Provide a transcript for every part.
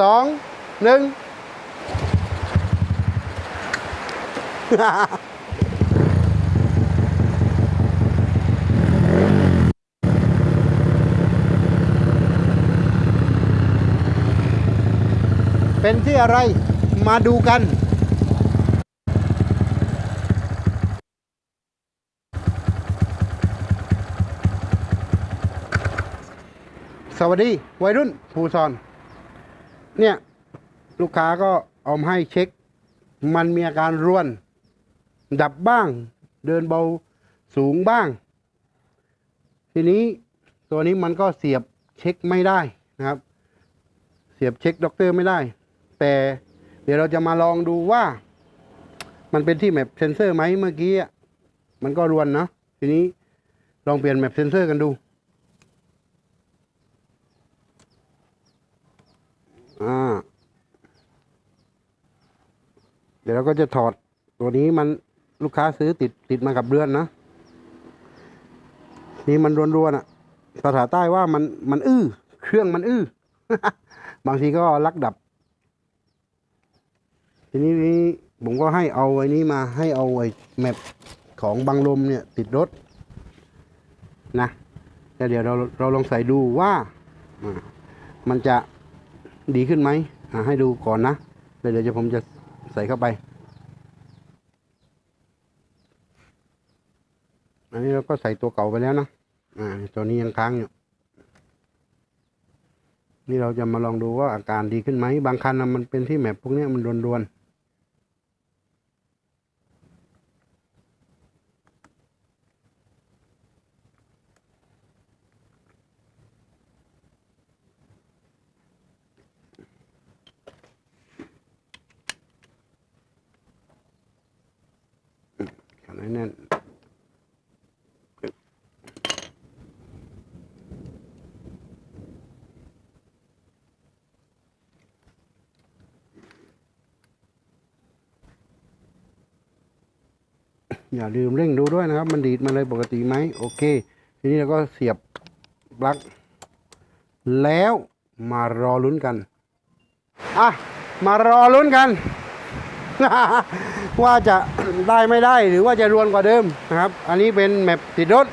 สองหนึ่งเป็นที่อะไรมาดูกัน สวัสดี วัยรุ่นภูซอน เนี่ย ลูกค้าก็เอามาให้เช็ค มันมีอาการร่วน ดับบ้าง เดินเบาสูงบ้าง ทีนี้ตัวนี้มันก็เสียบเช็คไม่ได้นะครับ เสียบเช็คด็อกเตอร์ไม่ได้ แต่เดี๋ยวเราจะมาลองดูว่า มันเป็นที่แมปเซนเซอร์ไหมเมื่อกี้มันก็รวนเนาะทีนี้ลองเปลี่ยนแมปเซนเซอร์กันดู อ่า เดี๋ยวเราก็จะถอดตัวนี้มันลูกค้าซื้อติดติดมากับเรือนนะนี่มันรวนๆอะภาษาใต้ว่ามันมันอื้อ เครื่องมันอื้อ บางทีก็ลักดับ ทีนี้นี่ผมก็ให้เอาไอ้นี้มาให้เอาไอ้แมปของบังลมเนี่ย ติดรถ นะแล้วเดี๋ยวเราเราลองใส่ดูว่า มันจะ ดีขึ้นไหมให้ดูก่อนนะเดี๋ยวจะผมจะใส่เข้าไป อันนี้เราก็ใส่ตัวเก่าไปแล้วนะอ่าตัวนี้ยังค้างอยู่ นี่เราจะมาลองดูว่าอาการดีขึ้นไหม บางคันมันเป็นที่แมพพวกนี้มันรวนๆขันให้แน่น อย่าลืมเร่งดูด้วยนะครับ มันดีดมาเลยปกติไหมโอเค ทีนี้เราก็เสียบปลั๊กแล้วมารอลุ้นกันอะมารอลุ้นกัน ว่าจะได้ไม่ได้หรือว่าจะรวนกว่าเดิมนะครับ อันนี้เป็นแมปติดรถ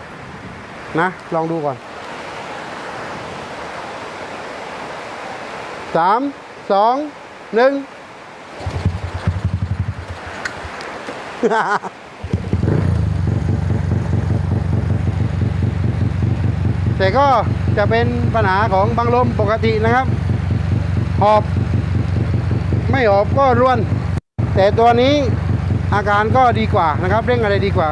นะ ลองดูก่อนสามสองหนึ่ง แต่ก็จะเป็นปัญหาของบังลมปกตินะครับ หอบ ไม่หอบก็ร่วน แต่ตัวนี้อาการก็ดีกว่านะครับ เร่งอะไรดีกว่า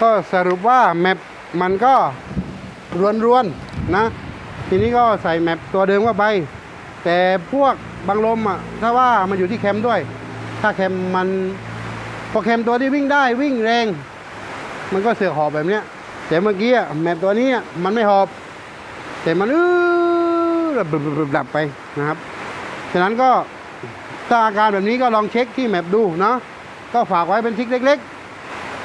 ก็สรุปว่าแมปมันก็รวนๆนะ ทีนี้ก็ใส่แมปตัวเดิมเข้าไป แต่พวกบังลมอะถ้าว่ามันอยู่ที่แคมด้วย ถ้าแคมมันพอแคมตัวที่วิ่งได้วิ่งแรง มันก็เสือกหอบแบบเนี้ย แต่เมื่อกี้แมปตัวนี้มันไม่หอบ แต่มันอื้อดับไปนะครับฉะนั้นก็ถ้าอาการแบบนี้ก็ลองเช็คที่แมปดูเนาะก็ฝากไว้เป็นทริกเล็ก ๆ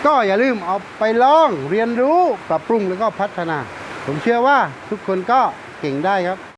ก็อย่าลืมเอาไปลองเรียนรู้ปรับปรุงแล้วก็พัฒนา ผมเชื่อว่าทุกคนก็เก่งได้ครับ